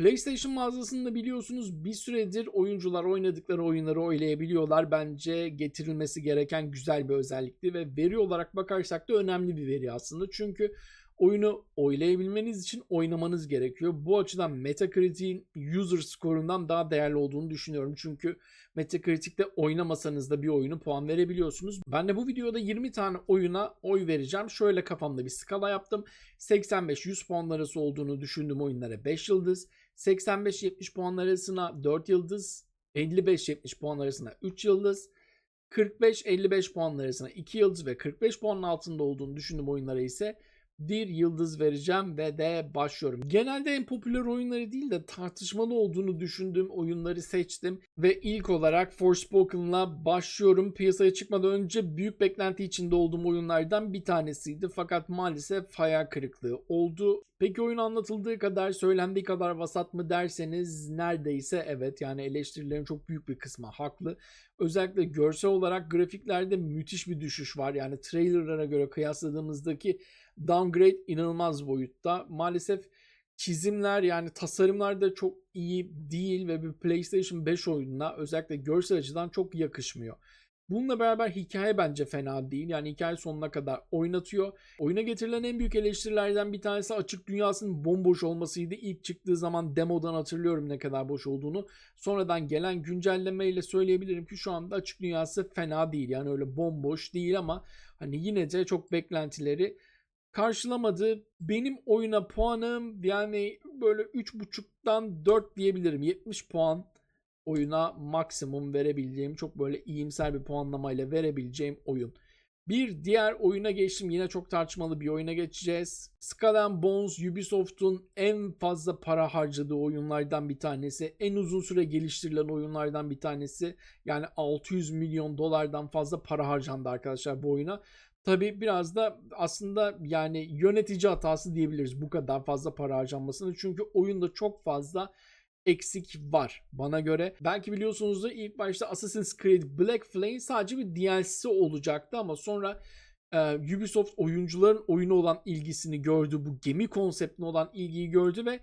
PlayStation mağazasında biliyorsunuz bir süredir oyuncular oynadıkları oyunları oynayabiliyorlar. Bence getirilmesi gereken güzel bir özellikti ve veri olarak bakarsak da önemli bir veri aslında. Çünkü oyunu oylayabilmeniz için oynamanız gerekiyor. Bu açıdan Metacritic'in user skorundan daha değerli olduğunu düşünüyorum. Çünkü Metacritic'te oynamasanız da bir oyunu puan verebiliyorsunuz. Ben de bu videoda 20 tane oyuna oy vereceğim. Şöyle kafamda bir skala yaptım. 85-100 puan arası olduğunu düşündüğüm oyunlara 5 yıldız. 85-70 puan arasına 4 yıldız. 55-70 puan arasına 3 yıldız. 45-55 puan arasına 2 yıldız ve 45 puanın altında olduğunu düşündüğüm oyunlara ise bir yıldız vereceğim ve de başlıyorum. Genelde en popüler oyunları değil de tartışmalı olduğunu düşündüğüm oyunları seçtim ve ilk olarak Forspoken'la başlıyorum. Piyasaya çıkmadan önce büyük beklenti içinde olduğum oyunlardan bir tanesiydi fakat maalesef hayal kırıklığı oldu. Peki oyun anlatıldığı kadar, söylendiği kadar vasat mı derseniz neredeyse evet. Yani eleştirilerin çok büyük bir kısmı haklı. Özellikle görsel olarak grafiklerde müthiş bir düşüş var. Yani trailerlara göre kıyasladığımızdaki downgrade inanılmaz boyutta. Maalesef çizimler yani tasarımlar da çok iyi değil ve bir PlayStation 5 oyununa özellikle görsel açıdan çok yakışmıyor. Bununla beraber hikaye bence fena değil. Yani hikaye sonuna kadar oynatıyor. Oyuna getirilen en büyük eleştirilerden bir tanesi açık dünyasının bomboş olmasıydı. İlk çıktığı zaman demodan hatırlıyorum ne kadar boş olduğunu. Sonradan gelen güncellemeyle söyleyebilirim ki şu anda açık dünyası fena değil. Yani öyle bomboş değil ama hani yine de çok beklentileri karşılamadı. Benim oyuna puanım yani böyle 3.5'dan 4 diyebilirim. 70 puan oyuna maksimum verebileceğim çok böyle iyimser bir puanlamayla verebileceğim oyun. Bir diğer oyuna geçtim. Yine çok tartışmalı bir oyuna geçeceğiz. Skull Bones Ubisoft'un en fazla para harcadığı oyunlardan bir tanesi. En uzun süre geliştirilen oyunlardan bir tanesi. Yani 600 milyon dolardan fazla para harcandı arkadaşlar bu oyuna. Tabi biraz da aslında yani yönetici hatası diyebiliriz bu kadar fazla para harcanmasını. Çünkü oyunda çok fazla eksik var bana göre. Belki biliyorsunuzdur ilk başta Assassin's Creed Black Flag sadece bir DLC olacaktı ama sonra e, Ubisoft oyuncuların oyunu olan ilgisini gördü. Bu gemi konseptine olan ilgiyi gördü ve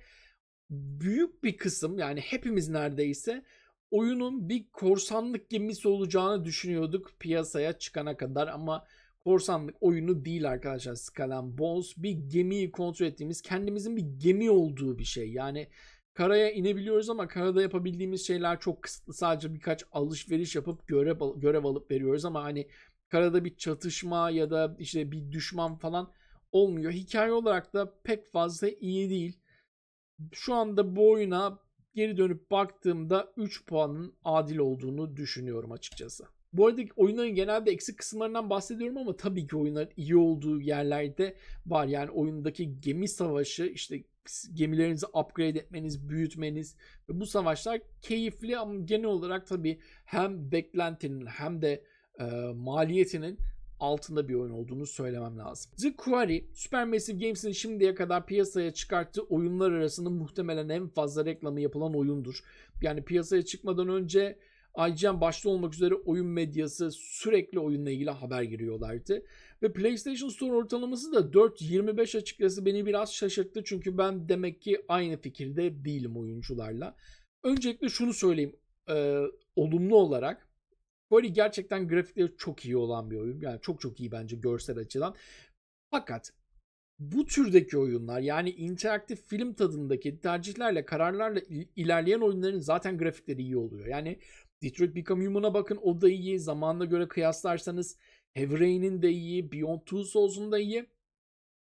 büyük bir kısım yani hepimiz neredeyse oyunun bir korsanlık gemisi olacağını düşünüyorduk piyasaya çıkana kadar ama korsanlık oyunu değil arkadaşlar Skull Bones. Bir gemiyi kontrol ettiğimiz kendimizin bir gemi olduğu bir şey. Yani karaya inebiliyoruz ama karada yapabildiğimiz şeyler çok kısıtlı. Sadece birkaç alışveriş yapıp görev, görev alıp veriyoruz ama hani karada bir çatışma ya da işte bir düşman falan olmuyor. Hikaye olarak da pek fazla iyi değil. Şu anda bu oyuna geri dönüp baktığımda 3 puanın adil olduğunu düşünüyorum açıkçası. Bu arada oyunların genelde eksik kısımlarından bahsediyorum ama tabii ki oyunların iyi olduğu yerlerde var. Yani oyundaki gemi savaşı işte gemilerinizi upgrade etmeniz, büyütmeniz ve bu savaşlar keyifli ama genel olarak tabii hem beklentinin hem de e, maliyetinin altında bir oyun olduğunu söylemem lazım. The Quarry, Supermassive Games'in şimdiye kadar piyasaya çıkarttığı oyunlar arasında muhtemelen en fazla reklamı yapılan oyundur. Yani piyasaya çıkmadan önce IGN başta olmak üzere oyun medyası sürekli oyunla ilgili haber giriyorlardı. Ve PlayStation Store ortalaması da 4.25 açıkçası beni biraz şaşırttı. Çünkü ben demek ki aynı fikirde değilim oyuncularla. Öncelikle şunu söyleyeyim. E, olumlu olarak Quarry gerçekten grafikleri çok iyi olan bir oyun. Yani çok çok iyi bence görsel açıdan. Fakat bu türdeki oyunlar yani interaktif film tadındaki tercihlerle kararlarla ilerleyen oyunların zaten grafikleri iyi oluyor. Yani Detroit Become Human'a bakın o da iyi. Zamanına göre kıyaslarsanız Heavy de iyi. Beyond Two Souls'un da iyi.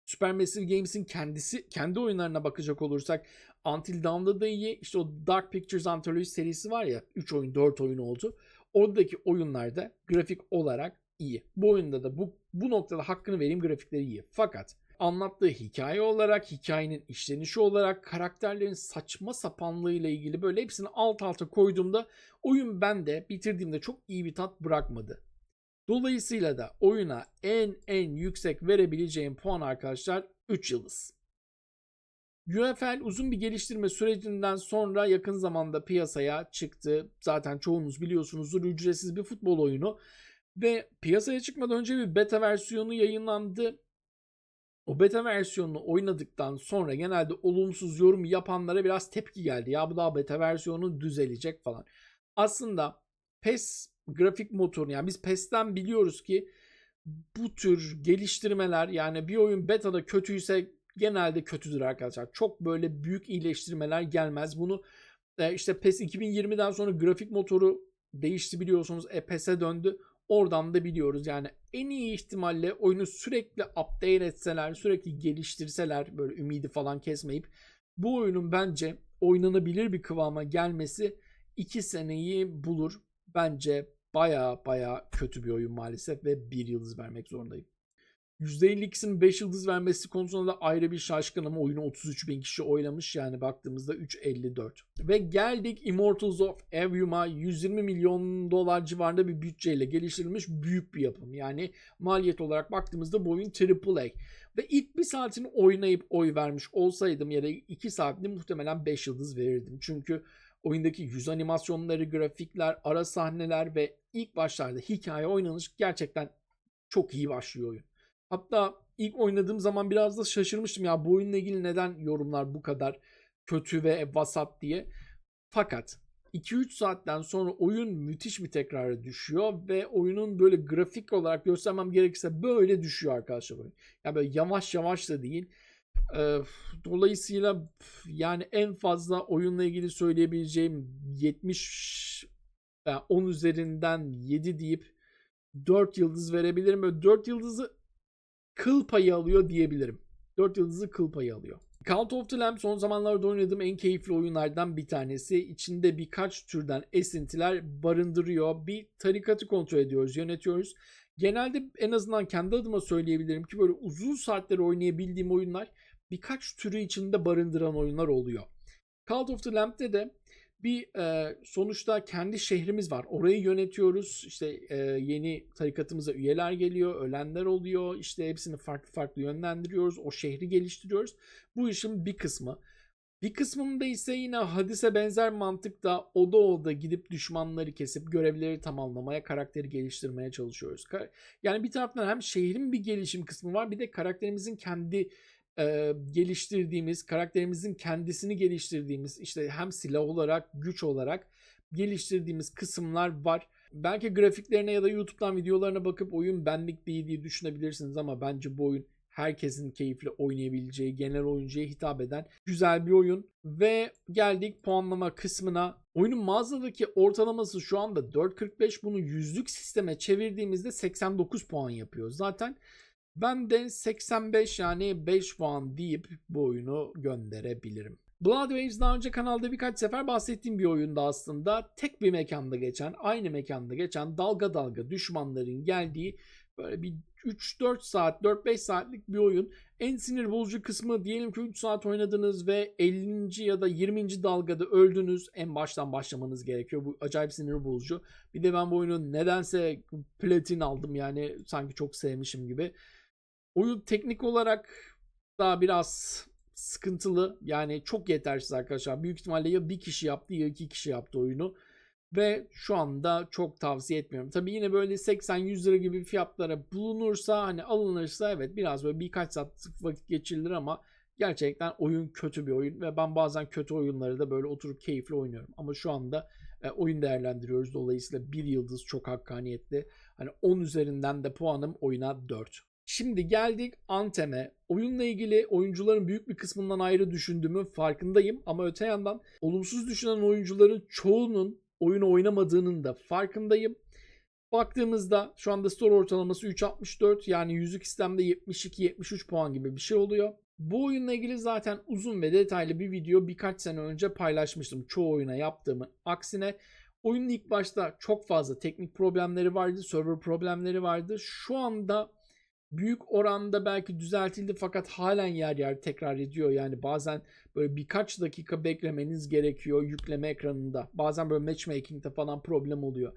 Supermassive Games'in kendisi kendi oyunlarına bakacak olursak Until Dawn'da da iyi. İşte o Dark Pictures Anthology serisi var ya 3 oyun 4 oyun oldu. Oradaki oyunlarda grafik olarak iyi. Bu oyunda da bu, bu noktada hakkını vereyim grafikleri iyi. Fakat anlattığı hikaye olarak, hikayenin işlenişi olarak, karakterlerin saçma sapanlığı ile ilgili böyle hepsini alt alta koyduğumda oyun bende bitirdiğimde çok iyi bir tat bırakmadı. Dolayısıyla da oyuna en en yüksek verebileceğim puan arkadaşlar 3 yıldız. UFL uzun bir geliştirme sürecinden sonra yakın zamanda piyasaya çıktı. Zaten çoğunuz biliyorsunuzdur ücretsiz bir futbol oyunu. Ve piyasaya çıkmadan önce bir beta versiyonu yayınlandı. O beta versiyonunu oynadıktan sonra genelde olumsuz yorum yapanlara biraz tepki geldi. Ya bu daha beta versiyonu düzelecek falan. Aslında PES grafik motoru yani biz PES'ten biliyoruz ki bu tür geliştirmeler yani bir oyun beta'da kötüyse genelde kötüdür arkadaşlar. Çok böyle büyük iyileştirmeler gelmez. Bunu e, işte PES 2020'den sonra grafik motoru değişti biliyorsunuz. E, PES'e döndü. Oradan da biliyoruz. Yani en iyi ihtimalle oyunu sürekli update etseler, sürekli geliştirseler böyle ümidi falan kesmeyip bu oyunun bence oynanabilir bir kıvama gelmesi 2 seneyi bulur. Bence baya baya kötü bir oyun maalesef ve bir yıldız vermek zorundayım. %52'sinin 5 yıldız vermesi konusunda da ayrı bir şaşkın ama oyunu 33 bin kişi oynamış yani baktığımızda 3.54. Ve geldik Immortals of Evium'a 120 milyon dolar civarında bir bütçeyle geliştirilmiş büyük bir yapım. Yani maliyet olarak baktığımızda bu oyun AAA. Ve ilk bir saatini oynayıp oy vermiş olsaydım ya da 2 saatini muhtemelen 5 yıldız verirdim. Çünkü oyundaki yüz animasyonları, grafikler, ara sahneler ve ilk başlarda hikaye oynanış gerçekten çok iyi başlıyor oyun. Hatta ilk oynadığım zaman biraz da şaşırmıştım ya bu oyunla ilgili neden yorumlar bu kadar kötü ve vasat diye. Fakat 2-3 saatten sonra oyun müthiş bir tekrara düşüyor ve oyunun böyle grafik olarak göstermem gerekirse böyle düşüyor arkadaşlar oyun. Yani böyle yavaş yavaş da değil. Dolayısıyla yani en fazla oyunla ilgili söyleyebileceğim 70 yani 10 üzerinden 7 deyip 4 yıldız verebilirim. Böyle 4 yıldızı kıl payı alıyor diyebilirim. 4 yıldızı kıl payı alıyor. Cult of the Lamb son zamanlarda oynadığım en keyifli oyunlardan bir tanesi. İçinde birkaç türden esintiler barındırıyor. Bir tarikatı kontrol ediyoruz, yönetiyoruz. Genelde en azından kendi adıma söyleyebilirim ki böyle uzun saatler oynayabildiğim oyunlar birkaç türü içinde barındıran oyunlar oluyor. Cult of the Lamb'de de bir e, sonuçta kendi şehrimiz var. Orayı yönetiyoruz. İşte e, yeni tarikatımıza üyeler geliyor, ölenler oluyor. İşte hepsini farklı farklı yönlendiriyoruz. O şehri geliştiriyoruz. Bu işin bir kısmı. Bir kısmında ise yine hadise benzer mantıkta oda oda gidip düşmanları kesip görevleri tamamlamaya, karakteri geliştirmeye çalışıyoruz. Yani bir taraftan hem şehrin bir gelişim kısmı var bir de karakterimizin kendi e, geliştirdiğimiz, karakterimizin kendisini geliştirdiğimiz işte hem silah olarak, güç olarak geliştirdiğimiz kısımlar var. Belki grafiklerine ya da YouTube'dan videolarına bakıp oyun benlik değil diye düşünebilirsiniz ama bence bu oyun herkesin keyifli oynayabileceği, genel oyuncuya hitap eden güzel bir oyun. Ve geldik puanlama kısmına. Oyunun mağazadaki ortalaması şu anda 4.45. Bunu yüzlük sisteme çevirdiğimizde 89 puan yapıyor. Zaten ben de 85 yani 5 puan deyip bu oyunu gönderebilirim. Blood Waves daha önce kanalda birkaç sefer bahsettiğim bir oyunda aslında. Tek bir mekanda geçen, aynı mekanda geçen dalga dalga düşmanların geldiği böyle bir 3-4 saat, 4-5 saatlik bir oyun. En sinir bozucu kısmı diyelim ki 3 saat oynadınız ve 50. ya da 20. dalgada öldünüz. En baştan başlamanız gerekiyor. Bu acayip sinir bozucu. Bir de ben bu oyunu nedense platin aldım yani sanki çok sevmişim gibi. Oyun teknik olarak daha biraz sıkıntılı. Yani çok yetersiz arkadaşlar. Büyük ihtimalle ya bir kişi yaptı ya iki kişi yaptı oyunu. Ve şu anda çok tavsiye etmiyorum. Tabii yine böyle 80-100 lira gibi fiyatlara bulunursa hani alınırsa evet biraz böyle birkaç saat vakit geçirilir ama gerçekten oyun kötü bir oyun ve ben bazen kötü oyunları da böyle oturup keyifli oynuyorum. Ama şu anda e, oyun değerlendiriyoruz. Dolayısıyla bir yıldız çok hakkaniyetli. Hani 10 üzerinden de puanım oyuna 4. Şimdi geldik Antem'e. Oyunla ilgili oyuncuların büyük bir kısmından ayrı düşündüğümün farkındayım. Ama öte yandan olumsuz düşünen oyuncuların çoğunun oyunu oynamadığının da farkındayım. Baktığımızda şu anda store ortalaması 3.64 yani yüzük sistemde 72-73 puan gibi bir şey oluyor. Bu oyunla ilgili zaten uzun ve detaylı bir video birkaç sene önce paylaşmıştım. Çoğu oyuna yaptığımı aksine oyunun ilk başta çok fazla teknik problemleri vardı, server problemleri vardı. Şu anda büyük oranda belki düzeltildi fakat halen yer yer tekrar ediyor. Yani bazen böyle birkaç dakika beklemeniz gerekiyor yükleme ekranında. Bazen böyle matchmaking'de falan problem oluyor.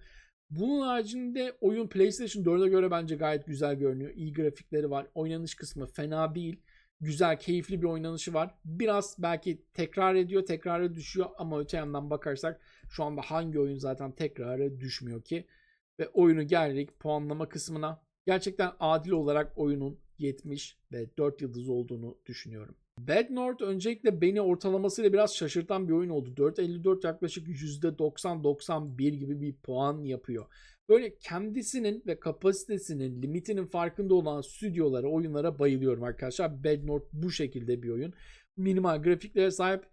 Bunun haricinde oyun PlayStation 4'e göre bence gayet güzel görünüyor. İyi grafikleri var. Oynanış kısmı fena değil. Güzel, keyifli bir oynanışı var. Biraz belki tekrar ediyor, tekrara düşüyor ama öte yandan bakarsak şu anda hangi oyun zaten tekrara düşmüyor ki? Ve oyunu geldik puanlama kısmına gerçekten adil olarak oyunun 4.70 ve 4 yıldız olduğunu düşünüyorum. Bad North öncelikle beni ortalamasıyla biraz şaşırtan bir oyun oldu. 4.54 yaklaşık %90-91 gibi bir puan yapıyor. Böyle kendisinin ve kapasitesinin, limitinin farkında olan stüdyolara, oyunlara bayılıyorum arkadaşlar. Bad North bu şekilde bir oyun. Minimal grafiklere sahip,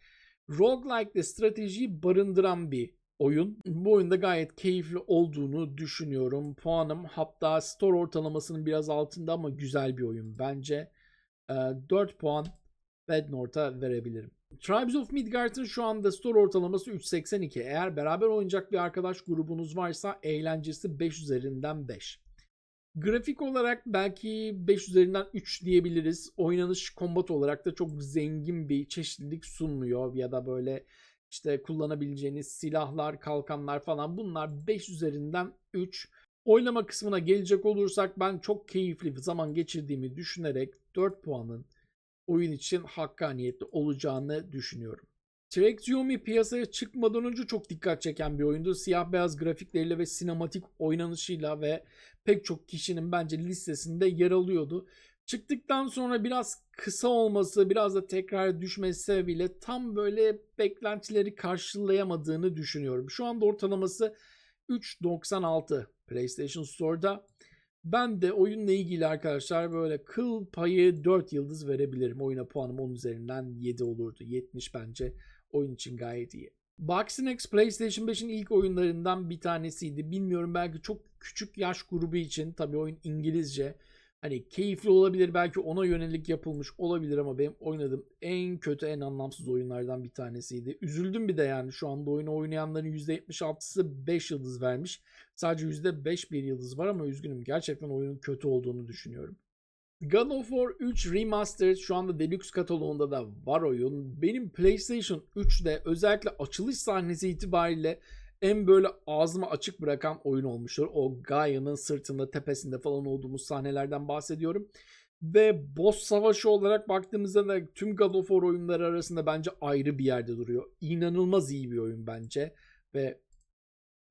roguelike stratejiyi barındıran bir oyun. Bu oyunda gayet keyifli olduğunu düşünüyorum. Puanım hatta store ortalamasının biraz altında ama güzel bir oyun bence. 4 puan Bad North'a verebilirim. Tribes of Midgard'ın şu anda store ortalaması 3.82. Eğer beraber oynayacak bir arkadaş grubunuz varsa eğlencesi 5 üzerinden 5. Grafik olarak belki 5 üzerinden 3 diyebiliriz. Oynanış kombat olarak da çok zengin bir çeşitlilik sunmuyor ya da böyle işte kullanabileceğiniz silahlar, kalkanlar falan bunlar 5 üzerinden 3. Oynama kısmına gelecek olursak ben çok keyifli bir zaman geçirdiğimi düşünerek 4 puanın oyun için hakkaniyetli olacağını düşünüyorum. Trek piyasaya çıkmadan önce çok dikkat çeken bir oyundu. Siyah beyaz grafikleriyle ve sinematik oynanışıyla ve pek çok kişinin bence listesinde yer alıyordu. Çıktıktan sonra biraz kısa olması, biraz da tekrar düşmesi sebebiyle tam böyle beklentileri karşılayamadığını düşünüyorum. Şu anda ortalaması 3.96 PlayStation Store'da. Ben de oyunla ilgili arkadaşlar böyle kıl payı 4 yıldız verebilirim. Oyuna puanım 10 üzerinden 7 olurdu. 70 bence oyun için gayet iyi. Boxing X PlayStation 5'in ilk oyunlarından bir tanesiydi. Bilmiyorum belki çok küçük yaş grubu için tabii oyun İngilizce hani keyifli olabilir belki ona yönelik yapılmış olabilir ama benim oynadığım en kötü en anlamsız oyunlardan bir tanesiydi. Üzüldüm bir de yani şu anda oyunu oynayanların %76'sı 5 yıldız vermiş. Sadece %5 bir yıldız var ama üzgünüm gerçekten oyunun kötü olduğunu düşünüyorum. God of War 3 Remastered şu anda Deluxe kataloğunda da var oyun. Benim PlayStation 3'de özellikle açılış sahnesi itibariyle en böyle ağzımı açık bırakan oyun olmuştur. O Gaia'nın sırtında tepesinde falan olduğumuz sahnelerden bahsediyorum. Ve boss savaşı olarak baktığımızda da tüm God of War oyunları arasında bence ayrı bir yerde duruyor. İnanılmaz iyi bir oyun bence. Ve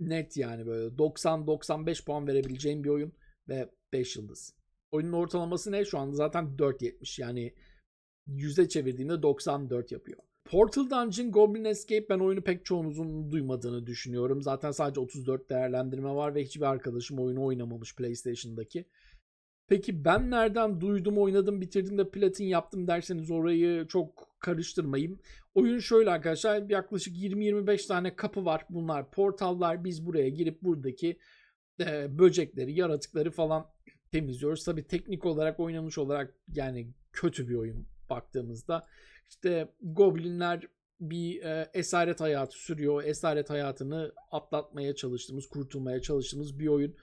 net yani böyle 90-95 puan verebileceğim bir oyun ve 5 yıldız. Oyunun ortalaması ne? Şu anda zaten 4.70 yani yüze çevirdiğinde 94 yapıyor. Portal Dungeon Goblin Escape ben oyunu pek çoğunuzun duymadığını düşünüyorum. Zaten sadece 34 değerlendirme var ve hiçbir arkadaşım oyunu oynamamış PlayStation'daki. Peki ben nereden duydum, oynadım, bitirdim de platin yaptım derseniz orayı çok karıştırmayayım. Oyun şöyle arkadaşlar yaklaşık 20-25 tane kapı var. Bunlar portallar. Biz buraya girip buradaki e, böcekleri, yaratıkları falan temizliyoruz. Tabi teknik olarak oynanış olarak yani kötü bir oyun baktığımızda. İşte goblinler bir e, esaret hayatı sürüyor. O esaret hayatını atlatmaya çalıştığımız, kurtulmaya çalıştığımız bir oyun.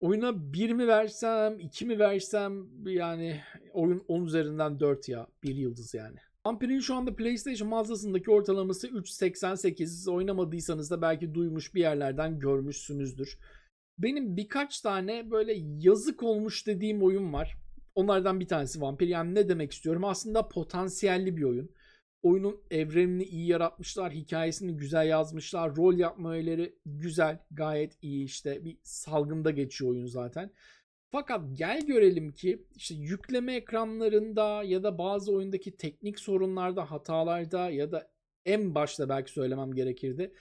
Oyuna 1 mi versem, 2 mi versem yani oyun 10 üzerinden 4 ya. 1 yıldız yani. Vampirin şu anda PlayStation mağazasındaki ortalaması 3.88. Oynamadıysanız da belki duymuş bir yerlerden görmüşsünüzdür. Benim birkaç tane böyle yazık olmuş dediğim oyun var. Onlardan bir tanesi Vampir. Yani ne demek istiyorum? Aslında potansiyelli bir oyun. Oyunun evrenini iyi yaratmışlar. Hikayesini güzel yazmışlar. Rol yapma öğeleri güzel. Gayet iyi işte. Bir salgında geçiyor oyun zaten. Fakat gel görelim ki işte yükleme ekranlarında ya da bazı oyundaki teknik sorunlarda, hatalarda ya da en başta belki söylemem gerekirdi.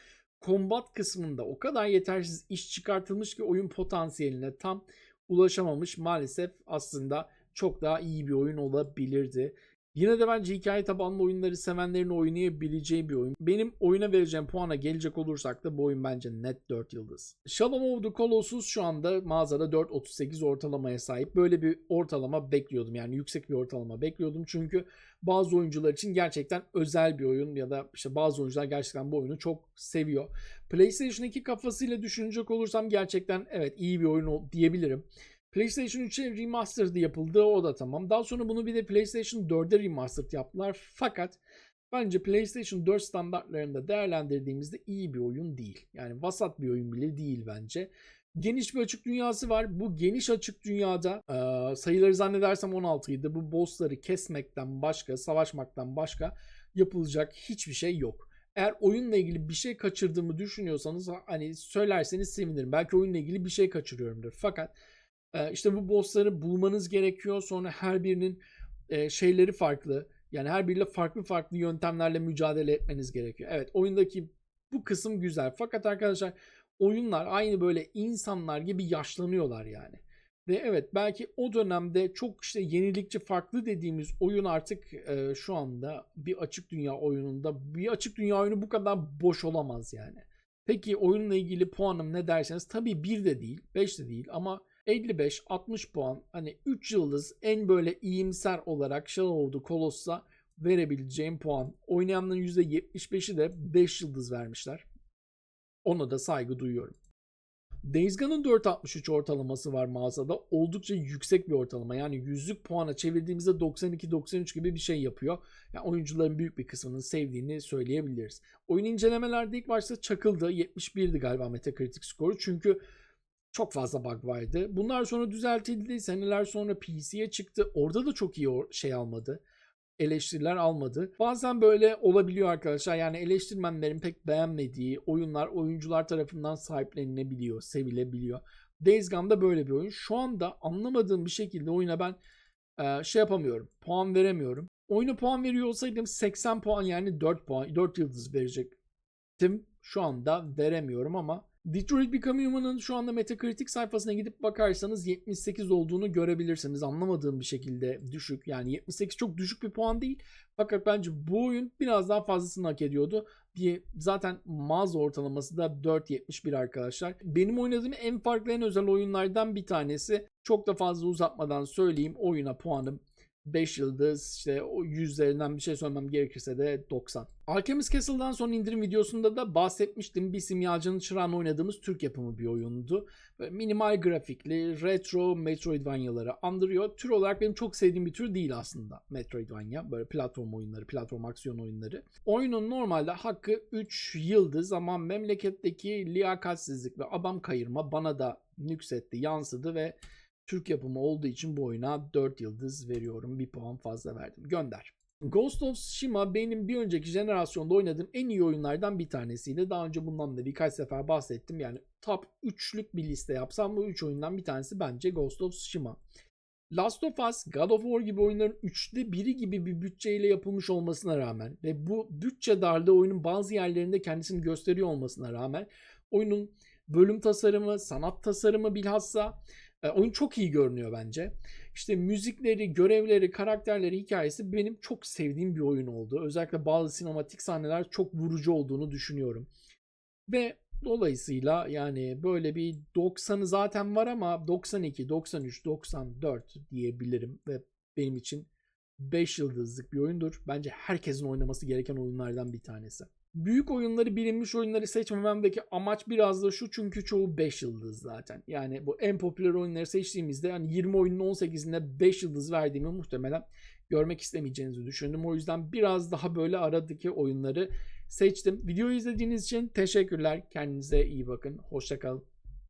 Kombat kısmında o kadar yetersiz iş çıkartılmış ki oyun potansiyeline tam ulaşamamış. Maalesef aslında çok daha iyi bir oyun olabilirdi. Yine de bence hikaye tabanlı oyunları sevenlerin oynayabileceği bir oyun. Benim oyuna vereceğim puana gelecek olursak da bu oyun bence net 4 yıldız. Shadow of the Colossus şu anda mağazada 4.38 ortalamaya sahip. Böyle bir ortalama bekliyordum. Yani yüksek bir ortalama bekliyordum. Çünkü bazı oyuncular için gerçekten özel bir oyun ya da işte bazı oyuncular gerçekten bu oyunu çok seviyor. PlayStation 2 kafasıyla düşünecek olursam gerçekten evet iyi bir oyun diyebilirim. PlayStation 3'e remastered yapıldı o da tamam. Daha sonra bunu bir de PlayStation 4'e remastered yaptılar. Fakat bence PlayStation 4 standartlarında değerlendirdiğimizde iyi bir oyun değil. Yani vasat bir oyun bile değil bence. Geniş bir açık dünyası var. Bu geniş açık dünyada e, sayıları zannedersem 16 idi. Bu bossları kesmekten başka, savaşmaktan başka yapılacak hiçbir şey yok. Eğer oyunla ilgili bir şey kaçırdığımı düşünüyorsanız hani söylerseniz sevinirim. Belki oyunla ilgili bir şey kaçırıyorumdur. Fakat Ee, işte bu bossları bulmanız gerekiyor. Sonra her birinin e, şeyleri farklı. Yani her biriyle farklı farklı yöntemlerle mücadele etmeniz gerekiyor. Evet oyundaki bu kısım güzel. Fakat arkadaşlar oyunlar aynı böyle insanlar gibi yaşlanıyorlar yani. Ve evet belki o dönemde çok işte yenilikçi farklı dediğimiz oyun artık e, şu anda bir açık dünya oyununda bir açık dünya oyunu bu kadar boş olamaz yani. Peki oyunla ilgili puanım ne derseniz tabii 1 de değil 5 de değil ama 55-60 puan hani 3 yıldız en böyle iyimser olarak Shadow of the Colossus'a verebileceğim puan. Oynayanların %75'i de 5 yıldız vermişler. Ona da saygı duyuyorum. Days Gone'ın 4.63 ortalaması var mağazada. Oldukça yüksek bir ortalama. Yani yüzlük puana çevirdiğimizde 92-93 gibi bir şey yapıyor. Yani oyuncuların büyük bir kısmının sevdiğini söyleyebiliriz. Oyun incelemelerde ilk başta çakıldı. 71'di galiba Metacritic skoru. Çünkü çok fazla bug vardı. Bunlar sonra düzeltildi. Seneler sonra PC'ye çıktı. Orada da çok iyi şey almadı eleştiriler almadı. Bazen böyle olabiliyor arkadaşlar. Yani eleştirmenlerin pek beğenmediği oyunlar oyuncular tarafından sahiplenilebiliyor, sevilebiliyor. Days Gone da böyle bir oyun. Şu anda anlamadığım bir şekilde oyuna ben e, şey yapamıyorum. Puan veremiyorum. Oyuna puan veriyor olsaydım 80 puan yani 4 puan, 4 yıldız verecektim. Şu anda veremiyorum ama Detroit Become Human'ın şu anda Metacritic sayfasına gidip bakarsanız 78 olduğunu görebilirsiniz. Anlamadığım bir şekilde düşük. Yani 78 çok düşük bir puan değil. Fakat bence bu oyun biraz daha fazlasını hak ediyordu. Bir, zaten mağaza ortalaması da 4.71 arkadaşlar. Benim oynadığım en farklı en özel oyunlardan bir tanesi. Çok da fazla uzatmadan söyleyeyim. Oyuna puanım 5 yıldız işte o yüzlerinden bir şey söylemem gerekirse de 90. Alchemist Castle'dan son indirim videosunda da bahsetmiştim. Bir simyacının çırağını oynadığımız Türk yapımı bir oyundu. Böyle minimal grafikli, retro Metroidvania'ları andırıyor. Tür olarak benim çok sevdiğim bir tür değil aslında Metroidvania. Böyle platform oyunları, platform aksiyon oyunları. Oyunun normalde hakkı 3 yıldız ama memleketteki liyakatsizlik ve adam kayırma bana da nüksetti, yansıdı ve Türk yapımı olduğu için bu oyuna 4 yıldız veriyorum. Bir puan fazla verdim. Gönder. Ghost of Tsushima benim bir önceki jenerasyonda oynadığım en iyi oyunlardan bir tanesiydi. Daha önce bundan da birkaç sefer bahsettim. Yani top 3'lük bir liste yapsam bu 3 oyundan bir tanesi bence Ghost of Tsushima. Last of Us, God of War gibi oyunların 3'te biri gibi bir bütçeyle yapılmış olmasına rağmen ve bu bütçe darlığı oyunun bazı yerlerinde kendisini gösteriyor olmasına rağmen oyunun bölüm tasarımı, sanat tasarımı bilhassa e, oyun çok iyi görünüyor bence. İşte müzikleri, görevleri, karakterleri, hikayesi benim çok sevdiğim bir oyun oldu. Özellikle bazı sinematik sahneler çok vurucu olduğunu düşünüyorum. Ve dolayısıyla yani böyle bir 90'ı zaten var ama 92, 93, 94 diyebilirim ve benim için 5 yıldızlık bir oyundur. Bence herkesin oynaması gereken oyunlardan bir tanesi. Büyük oyunları bilinmiş oyunları seçmememdeki amaç biraz da şu çünkü çoğu 5 yıldız zaten. Yani bu en popüler oyunları seçtiğimizde yani 20 oyunun 18'inde 5 yıldız verdiğimi muhtemelen görmek istemeyeceğinizi düşündüm. O yüzden biraz daha böyle aradaki oyunları seçtim. Videoyu izlediğiniz için teşekkürler. Kendinize iyi bakın. Hoşçakalın.